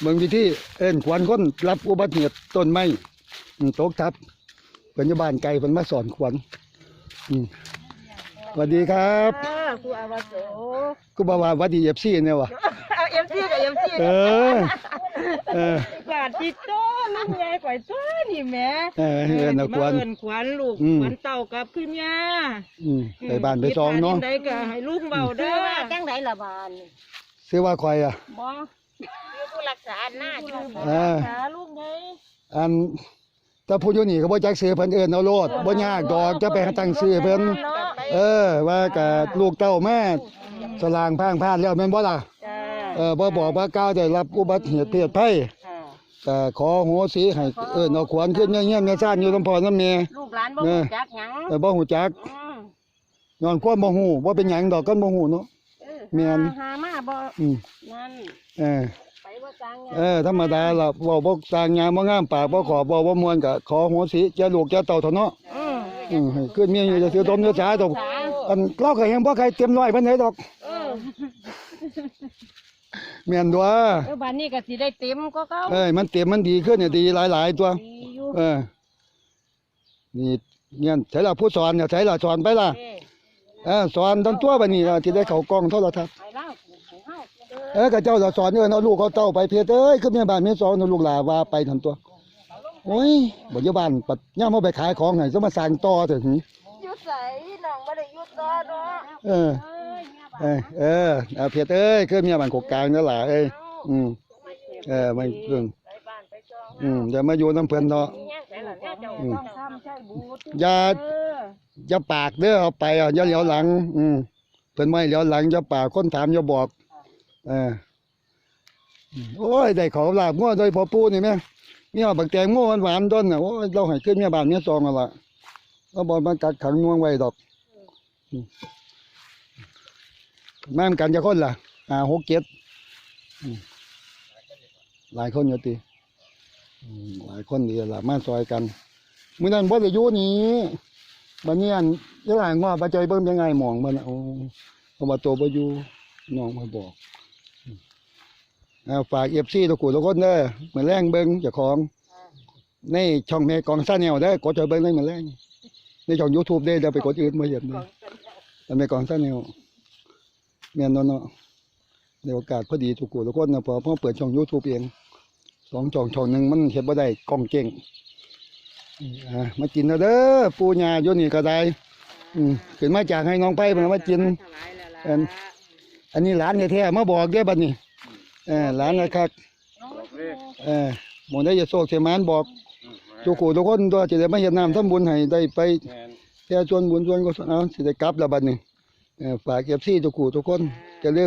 เมืองวิธีเอิ้นขวัญคนรับอุบัติเหตุต้นไม้อืมตกทับเพิ่นอยู่บ้านไกลเพิ่นมาสอนขวัญอืมสวัสดีครับอ่าครูอาวาโสกูบอกว่าหวัดดี FC เนี่ยวะเอาเอ็มซีกับเอ็มซีเออเออบาดจิตโต้ลุงใหญ่ก่อยตัวนี่แหม่เออเอิ้นเอาขวัญเอิ้นขวัญลูกอืมขวัญเต่ากับขึ้นยาอืมไปบ้านไปซองเนาะได้ก็ให้ลูกเบาเด้อว่าจังไดล่ะบานซื้อว่าคอยอะบ่ คือผู้รักษาหน้าอยู่เออหาลูกไงอันถ้าผู้อยู่นี่ก็บ่จักซื้อเพิ่นเอิ้นเอาโลดบ่ยากดอกจะไปหาตั้งซื้อเพิ่นเออ ว่ากับลูกเต้าแม่สลางพางพลาดแล้วแม่นบ่ล่ะจ้าเออบ่บอกว่าก้าวได้รับอุบัติเหตุเพศภัยค่ะก็ขอโหสิให้เอิ้นเอาขวัญขึ้นเงี้ยๆแม่ซ่านอยู่ลำพอน้ำแม่ลูกหลานบ่เออรู้จักหยังแต่บ่ฮู้จักอืมย้อนความบ่ฮู้บ่เป็นหยังดอกกันบ่ฮู้เนาะเออ แม่น หามาบ่อืมนั่นเออ ไปบ่จางหยังเออธรรมดาล่ะเว้าบ่สร้างงามบ่งามปากบ่ขอบ่บ่ม่วนก็ขอโหสิแก่ลูกแก่เต้าเถาะเนาะอืมอืมให้ขึ้นเมียอยู่จะซื้อดมเนื้อสาดอกอันเราก็ยังบ่ใครเต็มร้อยปานใดดอกเออแม่นตัวเออบ้านนี้ก็สิได้เต็มก็เก่าเอ้ยมันเต็มมันดีขึ้นเนี่ยดีหลายๆตัว ดีอยู่เออ นี่เนี่ยใช่ละผู้สอนเนี่ยใช่ละสอนไปล่ะเอ้ย เออสอนทั้งตัวบัดนี้ล่ะที่ได้เข้ากล้องโทรทัศน์ไปเล่าให้เฮาเด้อเออก็เจ้าละสอนเอิ้นเอาลูกเอาเต้าไปเพียเอ้ยคือแม่บ้านแม่สอนเอาลูกหลาว่าไปทันตัวโอ้ยบ่อยู่บ้านปัดย่ามเอาไปขายของให้จะมาสร้างต่อเถอะหึอยู่ไสน้องบ่ได้อยู่ต่อเนาะเออเอ้ยแม่บ้าเออเออเอาเพียเอ้ยคือแม่บ้านกกกลางนั่นล่ะเอ้ยอืมเออไม่เรื่องไปบ้านไปจองอืมอย่ามาอยู่น้ำเพิ่นเนาะย่างแต่ละเนี่ยเจ้าอืมต้องทำใช่บูธอย่าเอย่าปากเด้อเอาไปอะอย่าเหลียวหลัง อืมเพิ่นไม่เหลียวหลังอย่าปากคนถามอย่าบอกเออโอ้ยได้ของลาบงัวโดยพอปูนี่แม่มีหอบักแตงโมหวานๆต้นน่ะโอ้ยเราให้ขึ้นแม่บ้านแม่ซองเอาละเราบ่มากัดขังน่วงไว้ดอกแม่กันจะคนล่ะอ่าหกเจ็ดหลายคนอยู่ติอืมหลายคนดีล่ะมาซอยกันมื้อนั้นบ่ได้อยู่นี่ บันนี้อันยังไงว่าปัจจัยเบิ่งยังไงมองมันโอ้เพราะว่าตัวบ่อยู่น้องมาบอกเอาฝาก FC ทุกคนทุกคนเด้อมาแรงเบิ่งเจ้าของในช่องแม่กองซ่าแนวเด้อกดจอยเบิ่งได้เหมาแรงในช่อง YouTube เด้ออย่าไปกดอื่นบ่เห็นเด้อแต่แม่กองซ่าแนวแม่นนเนาะในโอกาสพอดีทุกคนทุกคนนะพอพ่อเปิดช่อง YouTube เองสองช่องช่องหนึ่งมันเฮ็ดบ่ได้กล้องเก่ง อ่ามากินแล้วเด้อปูญาโยนี่ก็ได้อืมขึ้นมาจากให้น้องไปมามากิน ถวายแล้วล่ะเอิ่มอันนี้หลานแท้ๆมาบอกเด้อบัดนี้เออหลานนะครับเออหมอได้จะโศกเสมานบอกทุกคนทุกคนตัวจะได้มาเฮ็ดน้ำทำบุญให้ได้ไปแค่ส่วนบุญส่วนกุศลเอาสิได้กลับแล้วบัดนี้เออฝาก FC ทุกคนทุกคนจะเริ่ม